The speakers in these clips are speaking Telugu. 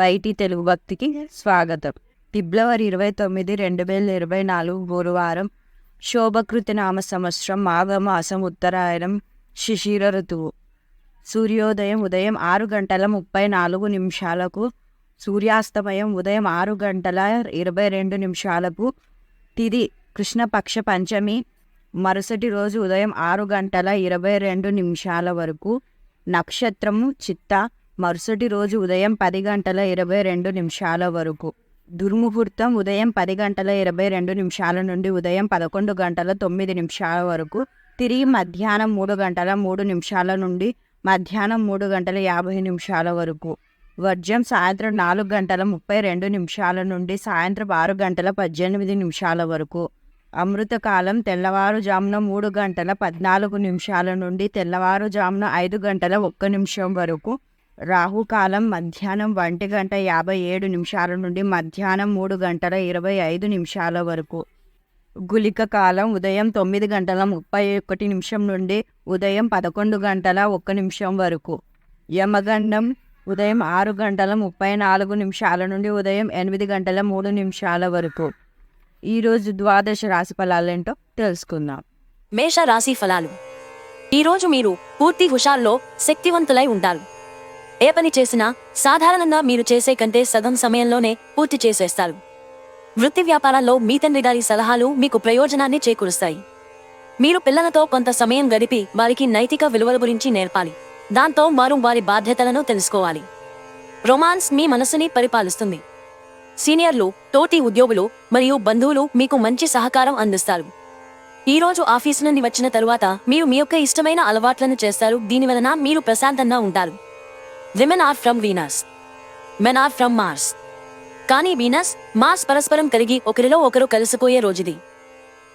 వైటి తెలుగు భక్తికి స్వాగతం. ఫిబ్రవరి ఇరవై తొమ్మిది రెండు వేల ఇరవై నాలుగు గురువారం శోభకృతి నామ సంవత్సరం మాఘమాసం ఉత్తరాయణం శిశిర ఋతువు. సూర్యోదయం ఉదయం ఆరు గంటల ముప్పై నాలుగు నిమిషాలకు సూర్యాస్తమయం ఉదయం ఆరు గంటల ఇరవై రెండు నిమిషాలకు తిది కృష్ణపక్ష పంచమి మరుసటి రోజు ఉదయం ఆరు గంటల ఇరవై రెండు నిమిషాల వరకు నక్షత్రము చిత్త మరుసటి రోజు ఉదయం పది గంటల ఇరవై రెండు నిమిషాల వరకు. దుర్ముహూర్తం ఉదయం పది గంటల ఇరవై రెండు నిమిషాల నుండి ఉదయం పదకొండు గంటల తొమ్మిది నిమిషాల వరకు. తిరిగి మధ్యాహ్నం మూడు గంటల మూడు నిమిషాల నుండి మధ్యాహ్నం మూడు గంటల యాభై నిమిషాల వరకు. వర్జం సాయంత్రం నాలుగు గంటల ముప్పై రెండు నిమిషాల నుండి సాయంత్రం ఆరు గంటల పద్దెనిమిది నిమిషాల వరకు. అమృతకాలం తెల్లవారుజామున మూడు గంటల పద్నాలుగు నిమిషాల నుండి తెల్లవారుజామున ఐదు గంటల ఒక్క నిమిషం వరకు. రాహుకాలం మధ్యాహ్నం ఒంటి గంట యాభై ఏడు నిమిషాల నుండి మధ్యాహ్నం మూడు గంటల ఇరవై ఐదు నిమిషాల వరకు. గులిక కాలం ఉదయం తొమ్మిది గంటల ముప్పై ఒకటి నిమిషం నుండి ఉదయం పదకొండు గంటల ఒక్క నిమిషం వరకు. యమగండం ఉదయం ఆరు గంటల ముప్పై నాలుగు నిమిషాల నుండి ఉదయం ఎనిమిది గంటల మూడు నిమిషాల వరకు. ఈరోజు ద్వాదశ రాశి ఫలాలేంటో తెలుసుకుందాం. మేష రాశి ఫలాలు ఈరోజు మీరు పూర్తి హుషాల్లో శక్తివంతులై ఉంటారు ఏ పని చేసినా సాధారణంగా మీరు చేసే కంటే సగం సమయంలోనే పూర్తి చేసేస్తారు. వృత్తి వ్యాపారాల్లో మీ తండ్రి గారి సలహాలు మీకు ప్రయోజనాన్ని చేకూరుస్తాయి. మీరు పిల్లలతో కొంత సమయం గడిపి వారికి నైతిక విలువల గురించి నేర్పాలి. దాంతో వారు వారి బాధ్యతలను తెలుసుకోవాలి. రొమాన్స్ మీ మనసుని పరిపాలిస్తుంది. సీనియర్లు తోటి ఉద్యోగులు మరియు బంధువులు మీకు మంచి సహకారం అందిస్తారు. ఈ రోజు ఆఫీసు నుండి వచ్చిన తరువాత మీరు మీ యొక్క ఇష్టమైన అలవాట్లను చేస్తారు. దీని వలన మీరు ప్రశాంతంగా ఉంటారు. Women are from Venus men are from Mars కానీ వీనస్ మార్స్ పరస్పరం కలిగి ఒకరిలో ఒకరు కలిసిపోయే రోజుది.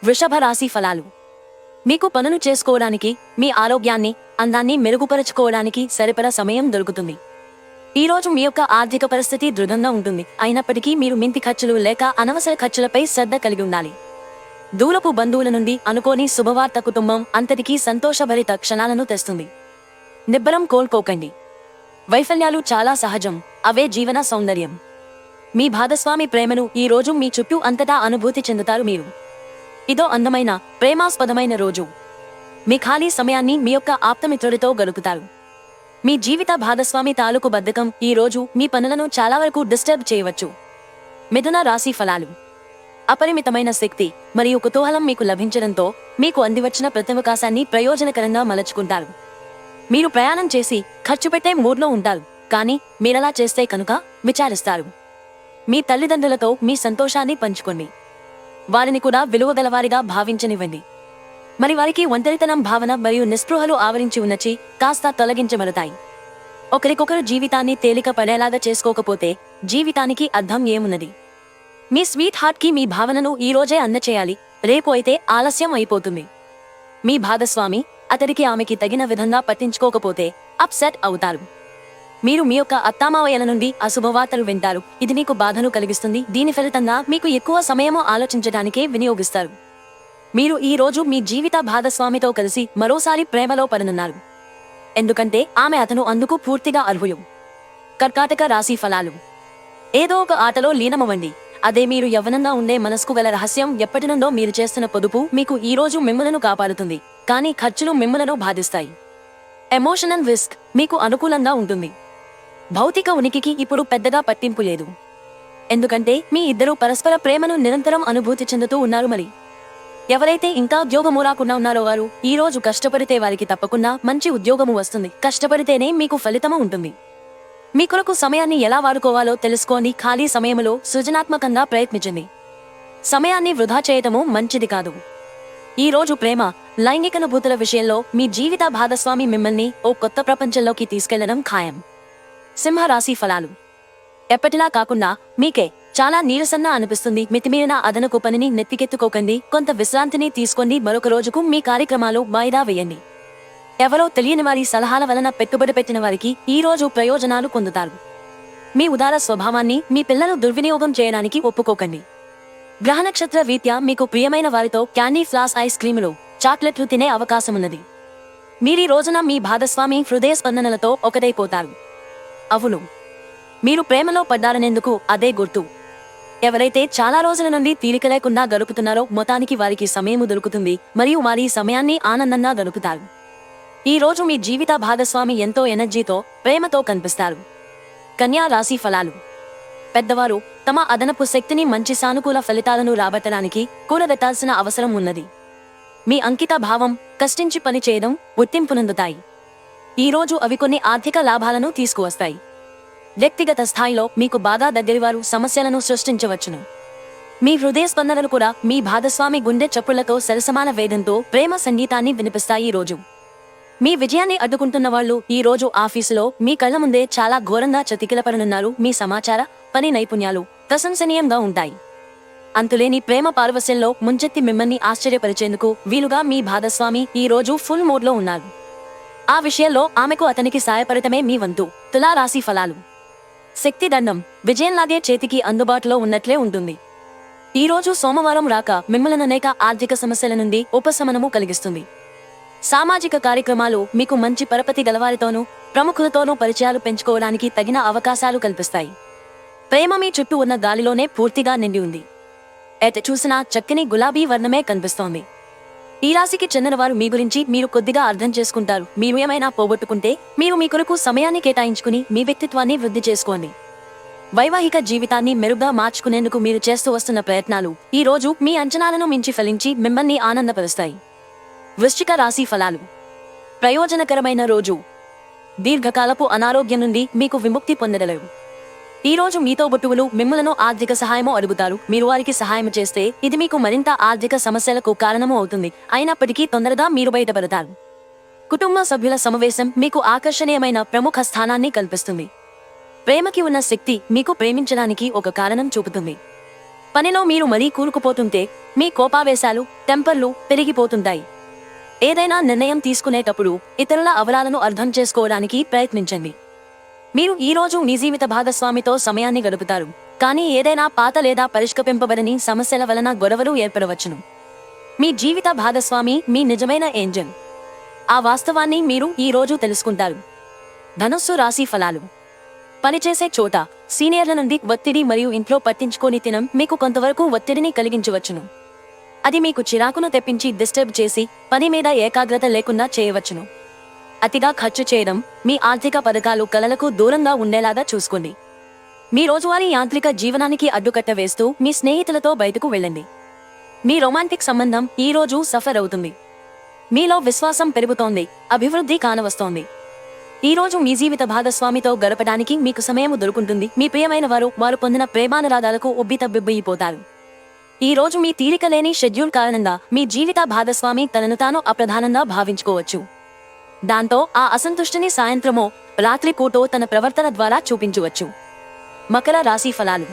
వృషభ రాశి ఫలాలు. మీకు పనులు చేసుకోవడానికి మీ ఆరోగ్యాన్ని అందాన్ని మెరుగుపరచుకోవడానికి సరిపడా సమయం దొరుకుతుంది. ఈ రోజు మీ యొక్క ఆర్థిక పరిస్థితి దృఢంగా ఉంటుంది. అయినప్పటికీ మీరు మింతి ఖర్చులు లేక అనవసర ఖర్చులపై శ్రద్ధ కలిగి ఉండాలి. దూరపు బంధువుల నుండి అనుకోని శుభవార్త కుటుంబం అంతటికీ సంతోషభరిత క్షణాలను తెస్తుంది. నిబ్బరం కోల్పోకండి. వైఫల్యాలు చాలా సహజం. అవే జీవన సౌందర్యం. మీ భాగస్వామి ప్రేమను ఈ రోజు మీ చుట్టూ అంతటా అనుభూతి చెందుతారు మీరు. ఇదో అందమైన ప్రేమాస్పదమైన రోజు. మీ ఖాళీ సమయాన్ని మీ యొక్క ఆప్తమిత్రుడితో గడుపుతారు. మీ జీవిత భాగస్వామి తాలూకు బద్ధకం ఈ రోజు మీ పనులను చాలా వరకు డిస్టర్బ్ చేయవచ్చు. మిథున రాశి ఫలాలు. అపరిమితమైన శక్తి మరియు కుతూహలం మీకు లభించడంతో మీకు అందివచ్చిన ప్రతి అవకాశాన్ని ప్రయోజనకరంగా మలచుకుంటారు. మీరు ప్రయాణం చేసి ఖర్చు పెట్టే మూడ్లో ఉంటారు కానీ మీరలా చేస్తే కనుక విచారిస్తారు. మీ తల్లిదండ్రులతో మీ సంతోషాన్ని పంచుకోండి. వారిని కూడా విలువగలవారిగా భావించనివ్వండి. మరి వారికి ఒంటరితనం భావన మరియు నిస్పృహలు ఆవరించి ఉన్నచి కాస్త తొలగించబడతాయి. ఒకరికొకరు జీవితాన్ని తేలిక పడేలాగా చేసుకోకపోతే జీవితానికి అర్థం ఏమున్నది? మీ స్వీట్ హార్ట్కి మీ భావనను ఈరోజే అందచేయాలి. రేపు అయితే ఆలస్యం అయిపోతుంది. మీ భాగస్వామి అతడికి ఆమెకి తగిన విధంగా పట్టించుకోకపోతే అప్సెట్ అవుతారు. మీరు మీ యొక్క అత్తామావయ్యల నుండి అశుభవార్తలు వింటారు. ఇది మీకు బాధను కలిగిస్తుంది. దీని ఫలితంగా మీకు ఎక్కువ సమయము ఆలోచించడానికే వినియోగిస్తారు. మీరు ఈ రోజు మీ జీవిత భాగస్వామితో కలిసి మరోసారి ప్రేమలో పడనున్నారు. ఎందుకంటే ఆమె అతను అందుకు పూర్తిగా అర్హులు. కర్కాటక రాశి ఫలాలు. ఏదో ఒక ఆటలో లీనమవ్వండి. అదే మీరు యవ్వనంగా ఉండే మనసుకు గల రహస్యం ఎప్పటి నుండో మీరు చేస్తున్న పొదుపు మీకు ఈ రోజు మిమ్మలను కాపాడుతుంది. కానీ ఖర్చులు మిమ్మలను బాధిస్తాయి. ఎమోషనల్ రిస్క్ మీకు అనుకూలంగా ఉంటుంది. భౌతిక ఉనికికి ఇప్పుడు పెద్దగా పట్టింపు లేదు. ఎందుకంటే మీ ఇద్దరు పరస్పర ప్రేమను నిరంతరం అనుభూతి చెందుతూ ఉన్నారు మరి. ఎవరైతే ఇంకా ఉద్యోగము రాకుండా ఉన్నారో వారు ఈ రోజు కష్టపడితే వారికి తప్పకుండా మంచి ఉద్యోగము వస్తుంది. కష్టపడితేనే మీకు ఫలితము ఉంటుంది. మీ కొరకు సమయాన్ని ఎలా వాడుకోవాలో తెలుసుకోని ఖాళీ సమయంలో సృజనాత్మకంగా ప్రయత్నించండి. సమయాన్ని వృధా చేయటము మంచిది కాదు. ఈ రోజు ప్రేమ లైంగిక అనుభూతుల విషయంలో మీ జీవిత భాగస్వామి మిమ్మల్ని ఓ కొత్త ప్రపంచంలోకి తీసుకెళ్ళడం ఖాయం. సింహరాశి ఫలాలు. ఎప్పటిలా కాకుండా మీకే చాలా నీరసంగా అనిపిస్తుంది మితిమీరిన అదనపు పనిని నెత్తికెత్తుకోకండి కొంత విశ్రాంతిని తీసుకోండి మరొక రోజుకు మీ కార్యక్రమాలు వాయిదా వేయండి. ఎవరో తెలియని వారి సలహాల వలన పెట్టుబడి పెట్టిన వారికి ఈ రోజు ప్రయోజనాలు పొందుతారు. మీ ఉదార స్వభావాన్ని మీ పిల్లలు దుర్వినియోగం చేయడానికి ఒప్పుకోకండి. గ్రహ నక్షత్ర రీత్యా మీకు ప్రియమైన వారితో క్యాండీ ఫ్లాస్ ఐస్ క్రీములు చాక్లెట్లు తినే అవకాశం ఉన్నది మీరీ రోజున మీ భాగస్వామి హృదయ స్పందనలతో ఒకటైపోతారు. అవును. మీరు ప్రేమలో పడ్డారనేందుకు అదే గుర్తు. ఎవరైతే చాలా రోజుల నుండి తీరిక లేకుండా గడుపుతున్నారో మొత్తానికి వారికి సమయం దొరుకుతుంది మరియు వారి సమయాన్ని ఆనందంగా గడుపుతారు. ఈ రోజు మీ జీవిత భాగస్వామి ఎంతో ఎనర్జీతో ప్రేమతో కనిపిస్తారు. కన్యా రాశి ఫలాలు. పెద్దవారు తమ అదనపు శక్తిని మంచి సానుకూల ఫలితాలను రాబట్టడానికి కూడబెట్టాల్సిన అవసరం ఉన్నది. మీ అంకిత భావం కష్టించి పని చేయడం గుర్తింపునందుతాయి. ఈ రోజు అవి కొన్ని ఆర్థిక లాభాలను తీసుకువస్తాయి. వ్యక్తిగత స్థాయిలో మీకు బాగా దగ్గరివారు సమస్యలను సృష్టించవచ్చును. మీ హృదయ స్పందనలు కూడా మీ భాగస్వామి గుండె చప్పుళ్ళతో సరసమాన వేదంతో ప్రేమ సంగీతాన్ని వినిపిస్తాయి ఈ రోజు. మీ విజయాన్ని అడ్డుకుంటున్న వాళ్ళు ఈ రోజు ఆఫీసులో మీ కళ్ళ ముందే చాలా ఘోరంగా చతికిలపడనున్నారు. మీ సమాచార పని నైపుణ్యాలు ప్రశంసనీయంగా ఉంటాయి. అంతులేని ప్రేమ పార్వశ్యంలో ముంచెత్తి మిమ్మల్ని ఆశ్చర్యపరిచేందుకు వీలుగా మీ భాగస్వామి ఈ రోజు ఫుల్ మూడ్లో ఉన్నారు. ఆ విషయంలో ఆమెకు అతనికి సాయపడటమే మీ వంతు తులారాశి ఫలాలు. శక్తి దండం విజయంలాగే చేతికి అందుబాటులో ఉన్నట్లే ఉంటుంది. ఈ రోజు సోమవారం రాక మిమ్మల్ని అనేక ఆర్థిక సమస్యల నుండి ఉపశమనము కలిగిస్తుంది. సామాజిక కార్యక్రమాలు మీకు మంచి పరపతి గలవారితోనూ ప్రముఖులతోనూ పరిచయాలు పెంచుకోవడానికి తగిన అవకాశాలు కల్పిస్తాయి. ప్రేమ మీ చుట్టూ ఉన్న గాలిలోనే పూర్తిగా నిండి ఉంది. ఎట చూసినా చక్కని గులాబీ వర్ణమే కనిపిస్తోంది. ఈ రాశికి చెందిన వారు మీ గురించి మీరు కొద్దిగా అర్థం చేసుకుంటారు. మీరు ఏమైనా పోగొట్టుకుంటే మీరు మీ కొరకు సమయాన్ని కేటాయించుకుని మీ వ్యక్తిత్వాన్ని వృద్ధి చేసుకోండి. వైవాహిక జీవితాన్ని మెరుగ్గా మార్చుకునేందుకు మీరు చేస్తూ వస్తున్న ప్రయత్నాలు ఈ రోజు మీ అంచనాలను మించి ఫలించి మిమ్మల్ని ఆనందపరుస్తాయి. వృశ్చిక రాశి ఫలాలు. ప్రయోజనకరమైన రోజు. దీర్ఘకాలపు అనారోగ్యం నుండి మీకు విముక్తి పొందగలరు. ఈ రోజు మీతో బొట్టువులు మిమ్మలను ఆర్థిక సహాయము అడుగుతారు. మీరు వారికి సహాయం చేస్తే ఇది మీకు మరింత ఆర్థిక సమస్యలకు కారణము అవుతుంది. అయినప్పటికీ తొందరగా మీరు బయటపడతారు. కుటుంబ సభ్యుల సమావేశం మీకు ఆకర్షణీయమైన ప్రముఖ స్థానాన్ని కల్పిస్తుంది. ప్రేమకి ఉన్న శక్తి మీకు ప్రేమించడానికి ఒక కారణం చూపుతుంది. పనిలో మీరు మరీ కూరుకుపోతుంటే మీ కోపావేశాలు టెంపర్లు పెరిగిపోతుంటాయి. ఏదైనా నిర్ణయం తీసుకునేటప్పుడు ఇతరుల అవలాలను అర్థం చేసుకోవడానికి ప్రయత్నించండి. మీరు ఈ రోజు మీ జీవిత భాగస్వామితో సమయాన్ని గడుపుతారు. కానీ ఏదైనా పాత లేదా పరిష్కరింపబడని సమస్యల వలన గొడవలు ఏర్పడవచ్చును. మీ జీవిత భాగస్వామి మీ నిజమైన ఏంజల్. ఆ వాస్తవాన్ని మీరు ఈ రోజు తెలుసుకుంటారు. ధనుస్సు రాశి ఫలాలు. పనిచేసే చోట సీనియర్ల నుండి ఒత్తిడి మరియు ఇంట్లో పట్టించుకొని తినం మీకు కొంతవరకు ఒత్తిడిని కలిగించవచ్చును. అది మీకు చిరాకును తెప్పించి డిస్టర్బ్ చేసి పని మీద ఏకాగ్రత లేకుండా చేయవచ్చును. అతిగా ఖర్చు చేయడం మీ ఆర్థిక పథకాలు కలలకు దూరంగా ఉండేలాగా చూసుకోండి. మీ రోజువారీ యాంత్రిక జీవనానికి అడ్డుకట్ట వేస్తూ మీ స్నేహితులతో బయటకు వెళ్ళండి. మీ రొమాంటిక్ సంబంధం ఈ రోజు సఫర్ అవుతుంది. మీలో విశ్వాసం పెరుగుతోంది అభివృద్ధి కానవస్తోంది. ఈ రోజు మీ జీవిత భాగస్వామితో గడపడానికి మీకు సమయం దొరుకుంటుంది. మీ ప్రియమైన వారు వారు పొందిన ప్రేమానురాధాలకు ఉబ్బితబ్బిబ్బయిపోతారు ఈ రోజు మీ తీరిక లేని షెడ్యూల్ కారణంగా మీ జీవిత భాగస్వామి తనను తాను అప్రధానంగా భావించుకోవచ్చు. దాంతో ఆ అసంతుష్టిని సాయంత్రమో రాత్రి కూటో తన ప్రవర్తన ద్వారా చూపించవచ్చు. మకర రాశి ఫలాలు.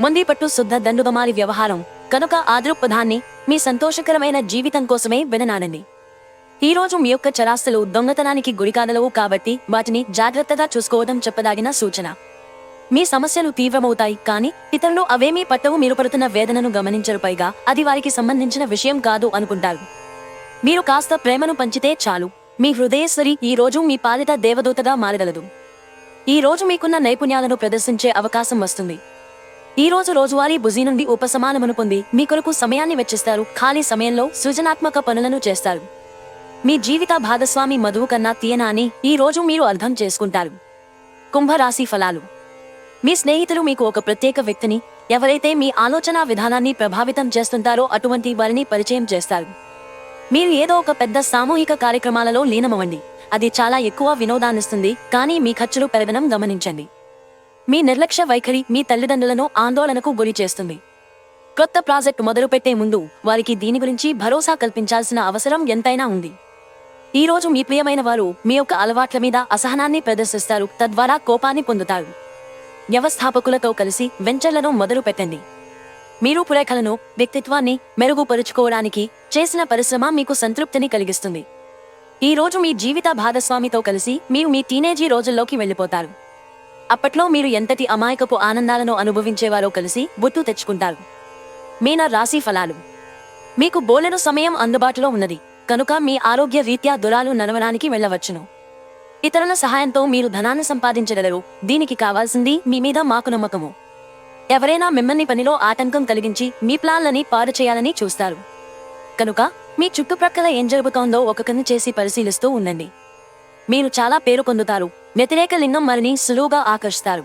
మొంది పట్టు శుద్ధ దండుగమారి వ్యవహారం కనుక ఆ దృక్పథాన్ని మీ సంతోషకరమైన జీవితం కోసమే విననానండి ఈ రోజు మీ యొక్క చరాస్తులు దొంగతనానికి గురికాగలవు కాబట్టి వాటిని జాగ్రత్తగా చూసుకోవడం చెప్పదాగిన సూచన. మీ సమస్యలు తీవ్రమవుతాయి కానీ ఇతరులు అవేమీ పట్టవు మీరు పడుతున్న వేదనను గమనించరు పైగా. అది వారికి సంబంధించిన విషయం కాదు అనుకుంటారు. మీరు కాస్త ప్రేమను పంచితే చాలు. మీ హృదయేశ్వరి ఈ రోజు మీ పాలిత దేవదూతగా మారగలదు. ఈ రోజు మీకున్న నైపుణ్యాలను ప్రదర్శించే అవకాశం వస్తుంది. ఈ రోజు రోజువారీ బుజీ నుండి ఉపశమానమును పొంది మీ కొరకు సమయాన్ని వెచ్చిస్తారు. ఖాళీ సమయంలో సృజనాత్మక పనులను చేస్తారు. మీ జీవిత భాగస్వామి మధువు కన్నా తీయనా అని ఈ రోజు మీరు అర్థం చేసుకుంటారు. కుంభరాశి ఫలాలు. మీ స్నేహితులు మీకు ఒక ప్రత్యేక వ్యక్తిని ఎవరైతే మీ ఆలోచన విధానాన్ని ప్రభావితం చేస్తుంటారో అటువంటి వారిని పరిచయం చేస్తారు. మీరు ఏదో ఒక పెద్ద సామూహిక కార్యక్రమాలలో లీనమవ్వండి. అది చాలా ఎక్కువ వినోదాన్నిస్తుంది కానీ మీ ఖర్చులు పెరగడం గమనించండి. మీ నిర్లక్ష్య వైఖరి మీ తల్లిదండ్రులను ఆందోళనకు గురి చేస్తుంది. కొత్త ప్రాజెక్ట్ మొదలుపెట్టే ముందు వారికి దీని గురించి భరోసా కల్పించాల్సిన అవసరం ఎంతైనా ఉంది. ఈ రోజు మీ ప్రియమైన వారు మీ యొక్క అలవాట్ల మీద అసహనాన్ని ప్రదర్శిస్తారు తద్వారా కోపాన్ని పొందుతారు. వ్యవస్థాపకులతో కలిసి వెంచర్లను మొదలు పెట్టండి. మీరు పురేఖలను వ్యక్తిత్వాన్ని మెరుగుపరుచుకోవడానికి చేసిన పరిశ్రమ మీకు సంతృప్తిని కలిగిస్తుంది. ఈ రోజు మీ జీవిత భాగస్వామితో కలిసి మీరు మీ టీనేజీ రోజుల్లోకి వెళ్ళిపోతారు. అప్పట్లో మీరు ఎంతటి అమాయకపు ఆనందాలను అనుభవించేవారో కలిసి గుర్తు తెచ్చుకుంటారు. మీన రాశి ఫలాలు. మీకు బోలెను సమయం అందుబాటులో ఉన్నది. కనుక మీ ఆరోగ్య రీత్యా దురాలు నడవడానికి వెళ్ళవచ్చును. ఇతరుల సహాయంతో మీరు ధనాన్ని సంపాదించగలరు. దీనికి కావాల్సింది మీ మీద మాకు నమ్మకము. ఎవరైనా మిమ్మల్ని పనిలో ఆటంకం కలిగించి మీ ప్లాన్లని పాడు చేయాలని చూస్తారు. కనుక మీ చుట్టుప్రక్కల ఏం జరుగుతోందో ఒక కన్ను చేసి పరిశీలిస్తూ ఉండండి. మీరు చాలా పేరు పొందుతారు. వ్యతిరేక లింగం మరిని సులువుగా ఆకర్షిస్తారు.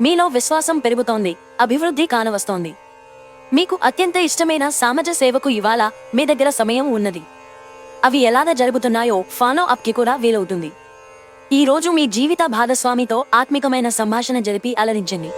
మీలో విశ్వాసం పెరుగుతోంది. అభివృద్ధి కానవస్తోంది. మీకు అత్యంత ఇష్టమైన సామాజ సేవకు ఇవాళ మీ దగ్గర సమయం ఉన్నది. అవి ఎలాగ జరుగుతున్నాయో ఫాలో అప్కి కూడా వీలవుతుంది. ఈ రోజు మీ జీవిత భాగస్వామితో ఆత్మికమైన సంభాషణ జరిపి అలరించండి.